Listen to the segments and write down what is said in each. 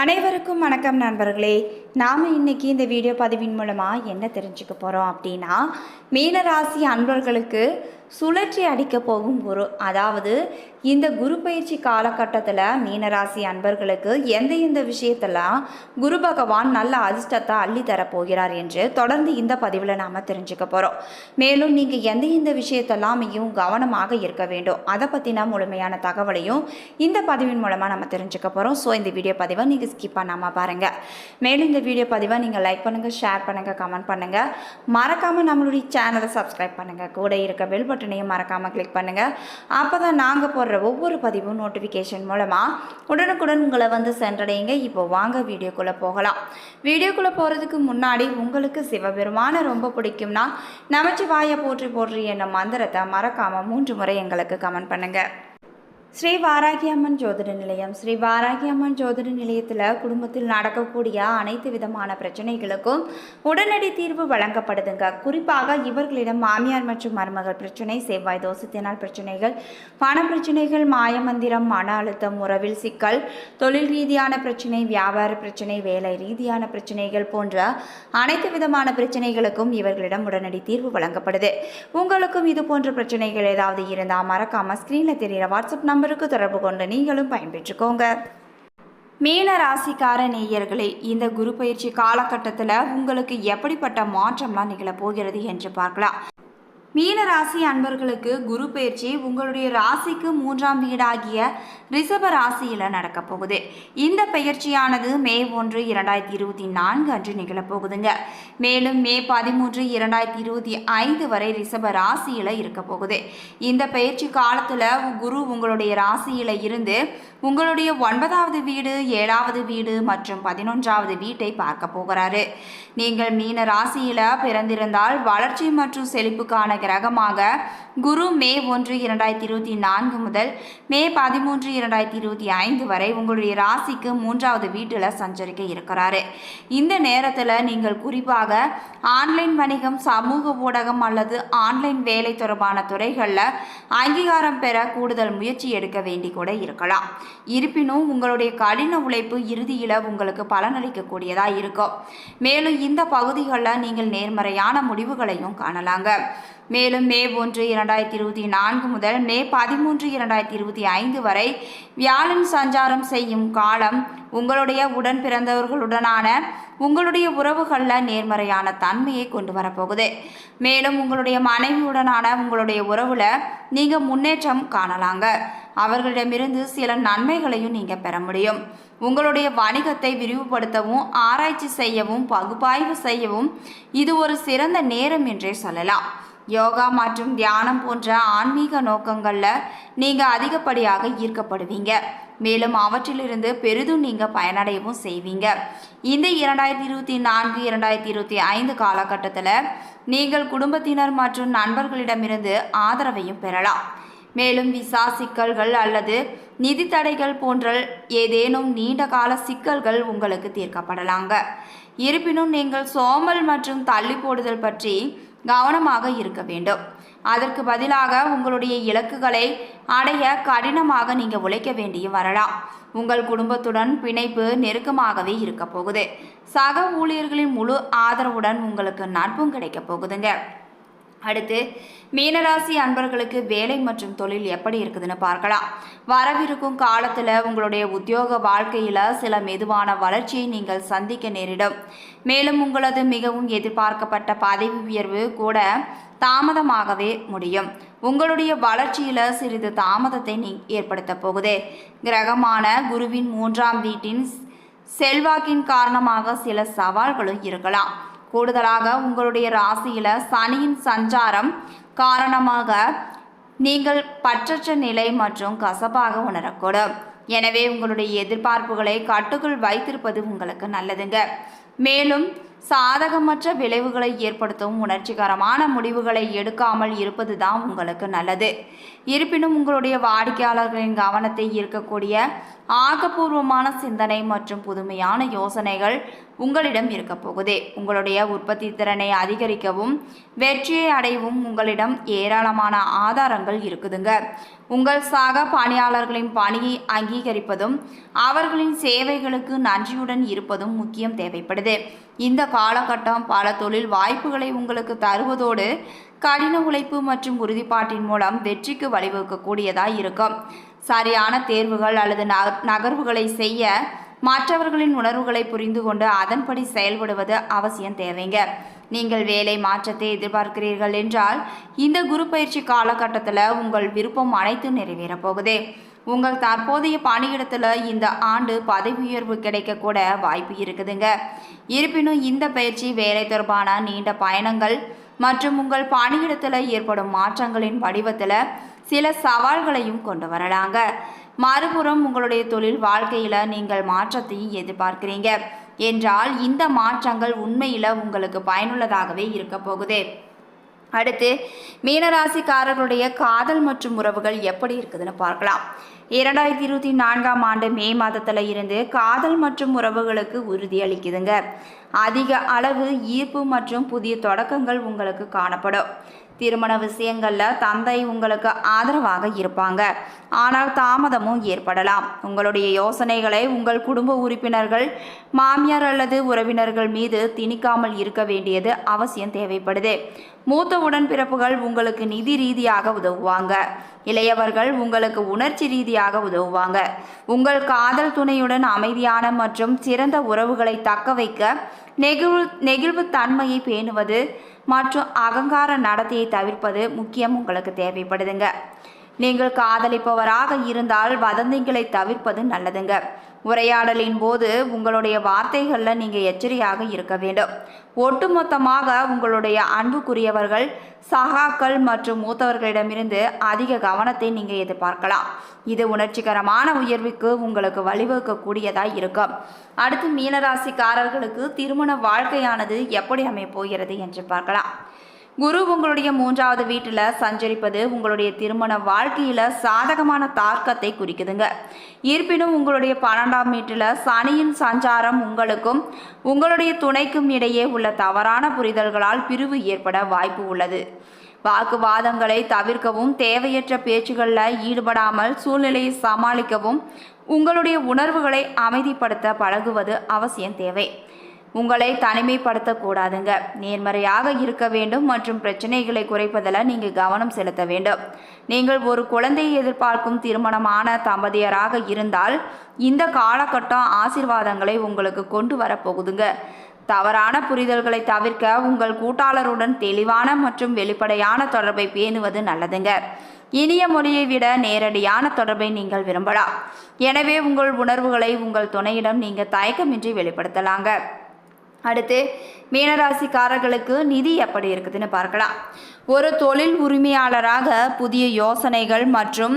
அனைவருக்கும் வணக்கம் நண்பர்களே. நாம் இன்றைக்கி இந்த வீடியோ பதிவின் மூலமாக என்ன தெரிஞ்சுக்க போகிறோம் அப்படின்னா மீனராசி அன்பர்களுக்கு சுழற்சி அடிக்க போகும் குரு. அதாவது இந்த குரு பயிற்சி காலகட்டத்தில் மீனராசி அன்பர்களுக்கு எந்த எந்த விஷயத்தெல்லாம் குரு பகவான் நல்ல அதிர்ஷ்டத்தை அள்ளி தரப்போகிறார் என்று தொடர்ந்து இந்த பதிவில் நாம் தெரிஞ்சுக்க போகிறோம் மேலும் நீங்கள் எந்த எந்த விஷயத்தெல்லாம் மிகவும் கவனமாக இருக்க வேண்டும் அதை பற்றின முழுமையான தகவலையும் இந்த பதிவின் மூலமாக நம்ம தெரிஞ்சுக்க போகிறோம் ஸோ இந்த வீடியோ பதிவை நீங்கள் ஸ்கிப் பண்ணாமல் பாருங்கள் மேலும் இந்த வீடியோ பதிவை நீங்கள் லைக் பண்ணுங்கள் ஷேர் பண்ணுங்கள் கமெண்ட் பண்ணுங்கள் மறக்காமல் நம்மளுடைய சேனலை சப்ஸ்கிரைப் பண்ணுங்கள் கூட இருக்க பெல் பட்டனையும் மறக்காமல் கிளிக் பண்ணுங்கள் அப்போ தான் நாங்கள் போடுற ஒவ்வொரு பதிவும் நோட்டிஃபிகேஷன் மூலமாக உடனுக்குடன் உங்களை வந்து சென்றடையுங்க. இப்போ வாங்க வீடியோக்குள்ளே போகலாம். வீடியோக்குள்ளே போகிறதுக்கு முன்னாடி உங்களுக்கு சிவபெருமானை ரொம்ப பிடிக்கும்னா நமச்சிவாய போற்றி போற்றி என்ன மந்திரத்தை மறக்காமல் மூன்று முறை எங்களுக்கு கமெண்ட் பண்ணுங்கள் ஸ்ரீ வாராகி அம்மன் ஜோதிட நிலையம். ஸ்ரீ வாராகி அம்மன் ஜோதிட நிலையத்தில் குடும்பத்தில் நடக்கக்கூடிய அனைத்து விதமான பிரச்சனைகளுக்கும் உடனடி தீர்வு வழங்கப்படுதுங்க. குறிப்பாக இவர்களிடம் மாமியார் மற்றும் மருமகள் பிரச்சனை செவ்வாய் தோசத்தினால் பிரச்சனைகள் பண பிரச்சனைகள் மாயமந்திரம் மன அழுத்தம் உறவில் சிக்கல் தொழில் ரீதியான பிரச்சனை வியாபார பிரச்சனை வேலை ரீதியான பிரச்சனைகள் போன்ற அனைத்து விதமான பிரச்சனைகளுக்கும் இவர்களிடம் உடனடி தீர்வு வழங்கப்படுது. உங்களுக்கும் இது போன்ற பிரச்சனைகள் ஏதாவது இருந்தால் மறக்காம ஸ்க்ரீனில் தெரிகிற வாட்ஸ்அப் நம்பருக்கு தொடர்பு கொண்டு நீங்களும் பயன்பெற்றுக்கோங்க. மீன ராசிக்கார நேயர்களே இந்த குரு பயிற்சி காலகட்டத்தில் உங்களுக்கு எப்படிப்பட்ட மாற்றம்லாம் நிகழப் போகிறது என்று பார்க்கலாம். மீன ராசி அன்பர்களுக்கு குரு பயிற்சி உங்களுடைய ராசிக்கு மூன்றாம் வீடாகிய ரிஷப ராசியில் நடக்க போகுது. இந்த பயிற்சியானது மே ஒன்று இரண்டாயிரத்தி இருபத்தி நான்கு அன்று நிகழப்போகுதுங்க மேலும் மே பதிமூன்று இரண்டாயிரத்தி இருபத்தி ஐந்து வரை ரிஷப ராசியில் இருக்க போகுது. இந்த பயிற்சி காலத்தில் குரு உங்களுடைய ராசியில் இருந்து உங்களுடைய ஒன்பதாவது வீடு ஏழாவது வீடு மற்றும் பதினொன்றாவது வீட்டை பார்க்க போகிறாரு. நீங்கள் மீன ராசியில் பிறந்திருந்தால் வளர்ச்சி மற்றும் செழிப்புக்கான கிரகமாக குரு மே ஒன்று இரண்டாயிரத்தி இருபத்தி நான்கு முதல் மே பதிமூன்று இரண்டாயிரத்தி இருபத்தி ஐந்து வரை உங்களுடைய ராசிக்கு மூன்றாவது வீட்டில் சஞ்சரிக்க இருக்கிறாரு. இந்த நேரத்தில் நீங்கள் குறிப்பாக ஆன்லைன் வணிகம் சமூக ஊடகம் அல்லது ஆன்லைன் வேலை தொடர்பான துறைகளில் அங்கீகாரம் பெற கூடுதல் முயற்சி எடுக்க வேண்டி கூட இருக்கலாம். இருப்பினும் உங்களுடைய கடின உழைப்பு இறுதியில் உங்களுக்கு பலனளிக்கக்கூடியதாக இருக்கும். மேலும் இந்த பகுதிகளில் நீங்கள் நேர்மறையான முடிவுகளையும் காணலாங்க. மேலும் மே ஒன்று இரண்டாயிரத்தி இருபத்தி நான்கு முதல் மே பதிமூன்று இரண்டாயிரத்தி இருபத்தி ஐந்து வரை வியாழன் சஞ்சாரம் செய்யும் காலம் உங்களுடைய உடன் பிறந்தவர்களுடனான உங்களுடைய உறவுகளில் நேர்மறையான தன்மையை கொண்டு வரப்போகுது. மேலும் உங்களுடைய மனைவியுடனான உங்களுடைய உறவில் நீங்கள் முன்னேற்றம் காணலாங்க. அவர்களிடமிருந்து சில நன்மைகளையும் நீங்கள் பெற முடியும். உங்களுடைய வணிகத்தை விரிவுபடுத்தவும் ஆராய்ச்சி செய்யவும் பகுப்பாய்வு செய்யவும் இது ஒரு சிறந்த நேரம் என்றே சொல்லலாம். யோகா மற்றும் தியானம் போன்ற ஆன்மீக நோக்கங்களில் நீங்கள் அதிகப்படியாக ஈர்க்கப்படுவீங்க. மேலும் அவற்றிலிருந்து பெரிதும் நீங்கள் பயனடையவும் செய்வீங்க. இந்த இரண்டாயிரத்தி இருபத்தி நான்கு இரண்டாயிரத்தி இருபத்தி ஐந்து காலகட்டத்தில் நீங்கள் குடும்பத்தினர் மற்றும் நண்பர்களிடமிருந்து ஆதரவையும் பெறலாம். மேலும் விசா சிக்கல்கள் அல்லது நிதி தடைகள் போன்ற ஏதேனும் நீண்ட கால சிக்கல்கள் உங்களுக்கு தீர்க்கப்படலாங்க. இருப்பினும் நீங்கள் சோம்பல் மற்றும் தள்ளி போடுதல் பற்றி கவனமாக இருக்க வேண்டும். அதற்கு பதிலாக உங்களுடைய இலக்குகளை அடைய கடினமாக நீங்கள் உழைக்க வேண்டிய வரலாம். உங்கள் குடும்பத்துடன் பிணைப்பு நெருக்கமாகவே இருக்க போகுது. சக ஊழியர்களின் முழு ஆதரவுடன் உங்களுக்கு நட்பும் கிடைக்க போகுதுங்க. அடுத்து மீனராசி அன்பர்களுக்கு வேலை மற்றும் தொழில் எப்படி இருக்குதுன்னு பார்க்கலாம். வரவிருக்கும் காலத்தில் உங்களுடைய உத்தியோக வாழ்க்கையில் சில மெதுவான வளர்ச்சியை நீங்கள் சந்திக்க நேரிடும். மேலும் உங்களது மிகவும் எதிர்பார்க்கப்பட்ட பதவி உயர்வு கூட தாமதமாகவே முடியும். உங்களுடைய வளர்ச்சியில் சிறிது தாமதத்தை நீ ஏற்படுத்த போகுது. கிரகமான குருவின் மூன்றாம் வீட்டின் செல்வாக்கின் காரணமாக சில சவால்களும் இருக்கலாம். கூடுதலாக உங்களுடைய ராசியில் சனியின் சஞ்சாரம் காரணமாக நீங்கள் பற்றற்ற நிலை மற்றும் கசப்பாக உணரக்கூடும். எனவே உங்களுடைய எதிர்பார்ப்புகளை கட்டுக்குள் வைத்திருப்பது உங்களுக்கு நல்லதுங்க. மேலும் சாதகமற்ற விளைவுகளை ஏற்படுத்தும் உணர்ச்சிகரமான முடிவுகளை எடுக்காமல் இருப்பது தான் உங்களுக்கு நல்லது. இருப்பினும் உங்களுடைய வாடிக்கையாளர்களின் கவனத்தை ஈர்க்கக்கூடிய ஆக்கப்பூர்வமான சிந்தனை மற்றும் புதுமையான யோசனைகள் உங்களிடம் இருக்க போகுது. உங்களுடைய உற்பத்தி திறனை அதிகரிக்கவும் வெற்றியை அடையவும் உங்களிடம் ஏராளமான ஆதாரங்கள் இருக்குதுங்க. உங்கள் சக பணியாளர்களின் பணியை அங்கீகரிப்பதும் அவர்களின் சேவைகளுக்கு நன்றியுடன் இருப்பதும் முக்கியம் தேவைப்படுது. இந்த காலகட்டம் பல தொழில் வாய்ப்புகளை உங்களுக்கு தருவதோடு கடின உழைப்பு மற்றும் உறுதிப்பாட்டின் மூலம் வெற்றிக்கு வழிவகுக்கக்கூடியதாக இருக்கும். சரியான தேர்வுகள் அல்லது நகர்வுகளை செய்ய மற்றவர்களின் உணர்வுகளை புரிந்து கொண்டு அதன்படி செயல்படுவது அவசியம் தேவைங்க. நீங்கள் வேலை மாற்றத்தை எதிர்பார்க்கிறீர்கள் என்றால் இந்த குரு பயிற்சி காலகட்டத்தில் உங்கள் விருப்பம் அனைத்தும் நிறைவேறப் போகுது. உங்கள் தற்போதைய பணியிடத்தில் இந்த ஆண்டு பதவி உயர்வு கிடைக்கக்கூட வாய்ப்பு இருக்குதுங்க. இருப்பினும் இந்த பயிற்சி வேலை தொடர்பான நீண்ட பயணங்கள் மற்றும் உங்கள் பணியிடத்தில் ஏற்படும் மாற்றங்களின் வடிவத்தில் சில சவால்களையும் கொண்டு வரலாங்க. மறுபுறம் உங்களுடைய தொழில் வாழ்க்கையில் நீங்கள் மாற்றத்தையும் எதிர்பார்க்கிறீங்க. என்றால் இந்த மாற்றங்கள் உண்மையில் உங்களுக்கு பயனுள்ளதாகவே இருக்க போகுது. அடுத்து மீனராசிக்காரர்களுடைய காதல் மற்றும் உறவுகள் எப்படி இருக்குதுன்னு பார்க்கலாம். இரண்டாயிரத்தி இருபத்தி நான்காம் ஆண்டு மே மாதத்தில் இருந்து காதல் மற்றும் உறவுகளுக்கு உறுதியளிக்குதுங்க. அதிக அளவு ஈர்ப்பு மற்றும் புதிய தொடக்கங்கள் உங்களுக்கு காணப்படும். திருமண விஷயங்களில் தந்தை உங்களுக்கு ஆதரவாக இருப்பாங்க. ஆனால் தாமதமும் ஏற்படலாம். உங்களுடைய யோசனைகளை உங்கள் குடும்ப உறுப்பினர்கள் மாமியார் அல்லது உறவினர்கள் மீது திணிக்காமல் இருக்க வேண்டியது அவசியம் தேவைப்படுது. மூத்த உடன்பிறப்புகள் உங்களுக்கு நிதி ரீதியாக உதவுவாங்க. இளையவர்கள் உங்களுக்கு உணர்ச்சி ரீதியாக உதவுவாங்க. உங்கள் காதல் துணையுடன் அமைதியான மற்றும் சிறந்த உறவுகளை தக்க வைக்க நெகிழ்வு நெகிழ்வு தன்மையை பேணுவது மற்றும் அகங்கார நடத்தையை தவிர்ப்பது முக்கியம். உங்களுக்கு தேவைப்படுதுங்க. நீங்கள் காதலிப்பவராக இருந்தால் வதந்திகளை தவிர்ப்பது நல்லதுங்க. உரையாடலின் போது உங்களுடைய வார்த்தைகளில் நீங்கள் எச்சரியாக இருக்க வேண்டும். ஒட்டுமொத்தமாக உங்களுடைய அன்புக்குரியவர்கள் சகாக்கள் மற்றும் மூத்தவர்களிடமிருந்து அதிக கவனத்தை நீங்கள் எதிர்பார்க்கலாம். இது உணர்ச்சிகரமான உயர்வுக்கு உங்களுக்கு வழிவகுக்கக்கூடியதாக இருக்கும். அடுத்து மீனராசிக்காரர்களுக்கு திருமண வாழ்க்கையானது எப்படி அமையப் போகிறது என்று பார்க்கலாம். குரு உங்களுடைய மூன்றாவது வீட்டில் சஞ்சரிப்பது உங்களுடைய திருமண வாழ்க்கையில் சாதகமான தாக்கத்தை குறிக்குதுங்க. இருப்பினும் உங்களுடைய பன்னெண்டாம் வீட்டில் சனியின் சஞ்சாரம் உங்களுக்கும் உங்களுடைய துணைக்கும் இடையே உள்ள தவறான புரிதல்களால் பிரிவு ஏற்பட வாய்ப்பு உள்ளது. வாக்குவாதங்களை தவிர்க்கவும் தேவையற்ற பேச்சுகளில் ஈடுபடாமல் சூழ்நிலையை சமாளிக்கவும் உங்களுடைய உணர்வுகளை அமைதிப்படுத்த பழகுவது அவசியம் தேவை. உங்களை தனிமைப்படுத்தக்கூடாதுங்க. நேர்மறையாக இருக்க வேண்டும் மற்றும் பிரச்சனைகளை குறைப்பதில் நீங்கள் கவனம் செலுத்த வேண்டும். நீங்கள் ஒரு குழந்தையை எதிர்பார்க்கும் திருமணமான தம்பதியராக இருந்தால் இந்த காலகட்டம் ஆசீர்வாதங்களை உங்களுக்கு கொண்டு வரப்போகுதுங்க தவறான புரிதல்களை தவிர்க்க உங்கள் கூட்டாளருடன் தெளிவான மற்றும் வெளிப்படையான தொடர்பை பேணுவது நல்லதுங்க. இனிய மொழியை விட நேரடியான தொடர்பை நீங்கள் விரும்பலாம். எனவே உங்கள் உணர்வுகளை உங்கள் துணையிடம் நீங்கள் தயக்கமின்றி வெளிப்படுத்தலாங்க. அடுத்து மீனராசிக்காரர்களுக்கு நிதி எப்படி இருக்குதுன்னு பார்க்கலாம். ஒரு தொழில் உரிமையாளராக புதிய யோசனைகள் மற்றும்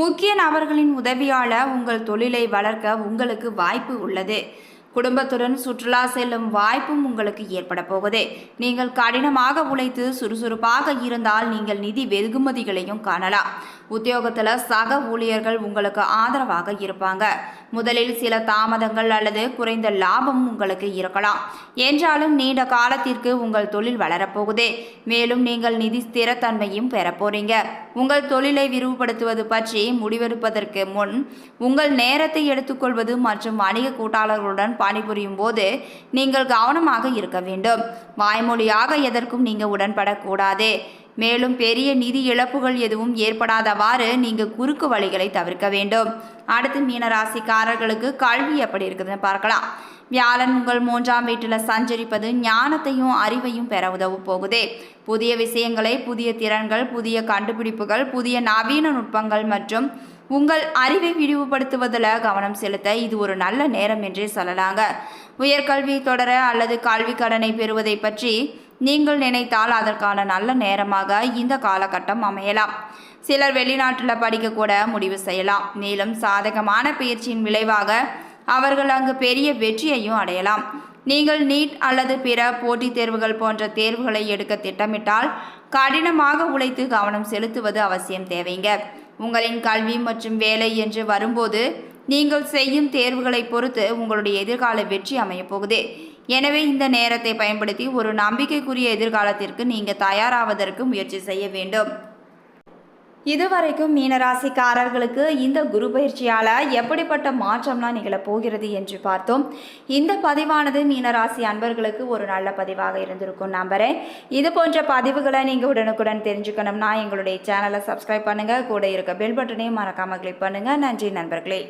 முக்கிய நபர்களின் உதவியால் உங்கள் தொழிலை வளர்க்க உங்களுக்கு வாய்ப்பு உள்ளது. குடும்பத்துடன் சுற்றுலா செல்லும் வாய்ப்பும் உங்களுக்கு ஏற்பட போகுது. நீங்கள் கடினமாக உழைத்து சுறுசுறுப்பாக இருந்தால் நீங்கள் நிதி வெகுமதிகளையும் காணலாம். உத்தியோகத்தில் சக ஊழியர்கள் உங்களுக்கு ஆதரவாக இருப்பாங்க. முதலில் சில தாமதங்கள் அல்லது குறைந்த லாபம் உங்களுக்கு இருக்கலாம். என்றாலும் நீண்ட காலத்திற்கு உங்கள் தொழில் வளரப்போகுது. மேலும் நீங்கள் நிதி ஸ்திரத்தன்மையும் பெறப்போறீங்க உங்கள் தொழிலை விரிவுபடுத்துவது பற்றி முடிவெடுப்பதற்கு முன் உங்கள் நேரத்தை எடுத்துக்கொள்வது மற்றும் வணிக கூட்டாளர்களுடன் பணிபுரியும் போது நீங்கள் கவனமாக இருக்க வேண்டும். வாய்மொழியாக எதற்கும் நீங்கள் உடன்படக்கூடாது. மேலும் பெரிய நிதி இழப்புகள் எதுவும் ஏற்படாதவாறு நீங்கள் குறுக்கு வழிகளை தவிர்க்க வேண்டும். அடுத்து மீனராசிக்காரர்களுக்கு கல்வி எப்படி இருக்குதுன்னு பார்க்கலாம். வியாழன் உங்கள் மூன்றாம் வீட்டில் சஞ்சரிப்பது ஞானத்தையும் அறிவையும் பெற உதவு போகுது. புதிய விஷயங்களை புதிய திறன்கள் புதிய கண்டுபிடிப்புகள் புதிய நவீன நுட்பங்கள் மற்றும் உங்கள் அறிவை விரிவுபடுத்துவதில் கவனம் செலுத்த இது ஒரு நல்ல நேரம் என்றே சொல்லலாங்க. உயர்கல்வி தொடர அல்லது கல்வி கடனை பெறுவதை பற்றி நீங்கள் நினைத்தால் அதற்கான நல்ல நேரமாக இந்த காலகட்டம் அமையலாம். சிலர் வெளிநாட்டில் படிக்கக்கூட முடிவு செய்யலாம். மேலும் சாதகமான பயிற்சியின் விளைவாக அவர்கள் அங்கு பெரிய வெற்றியையும் அடையலாம். நீங்கள் நீட் அல்லது பிற போட்டித் தேர்வுகள் போன்ற தேர்வுகளை எடுக்க திட்டமிட்டால் கடினமாக உழைத்து கவனம் செலுத்துவது அவசியம் தேவைங்க. உங்களின் கல்வி மற்றும் வேலை என்று வரும்போது நீங்கள் செய்யும் தேர்வுகளை பொறுத்து உங்களுடைய எதிர்கால வெற்றி அமையப் போகுது. எனவே இந்த நேரத்தை பயன்படுத்தி ஒரு நம்பிக்கைக்குரிய எதிர்காலத்திற்கு நீங்கள் தயாராவதற்கு முயற்சி செய்ய வேண்டும். இதுவரைக்கும் மீனராசிக்காரர்களுக்கு இந்த குரு பயிற்சியால் எப்படிப்பட்ட மாற்றம்லாம் நிகழப் போகிறது என்று பார்த்தோம். இந்த பதிவானது மீனராசி அன்பர்களுக்கு ஒரு நல்ல பதிவாக இருந்திருக்கும் நம்புகிறேன் இது போன்ற பதிவுகளை நீங்கள் உடனுக்குடன் தெரிஞ்சுக்கணும்னா எங்களுடைய சேனலை சப்ஸ்கிரைப் பண்ணுங்கள் கூட இருக்க பெல் பட்டனையும் மறக்காமல் கிளிக் பண்ணுங்கள் நன்றி நண்பர்களே.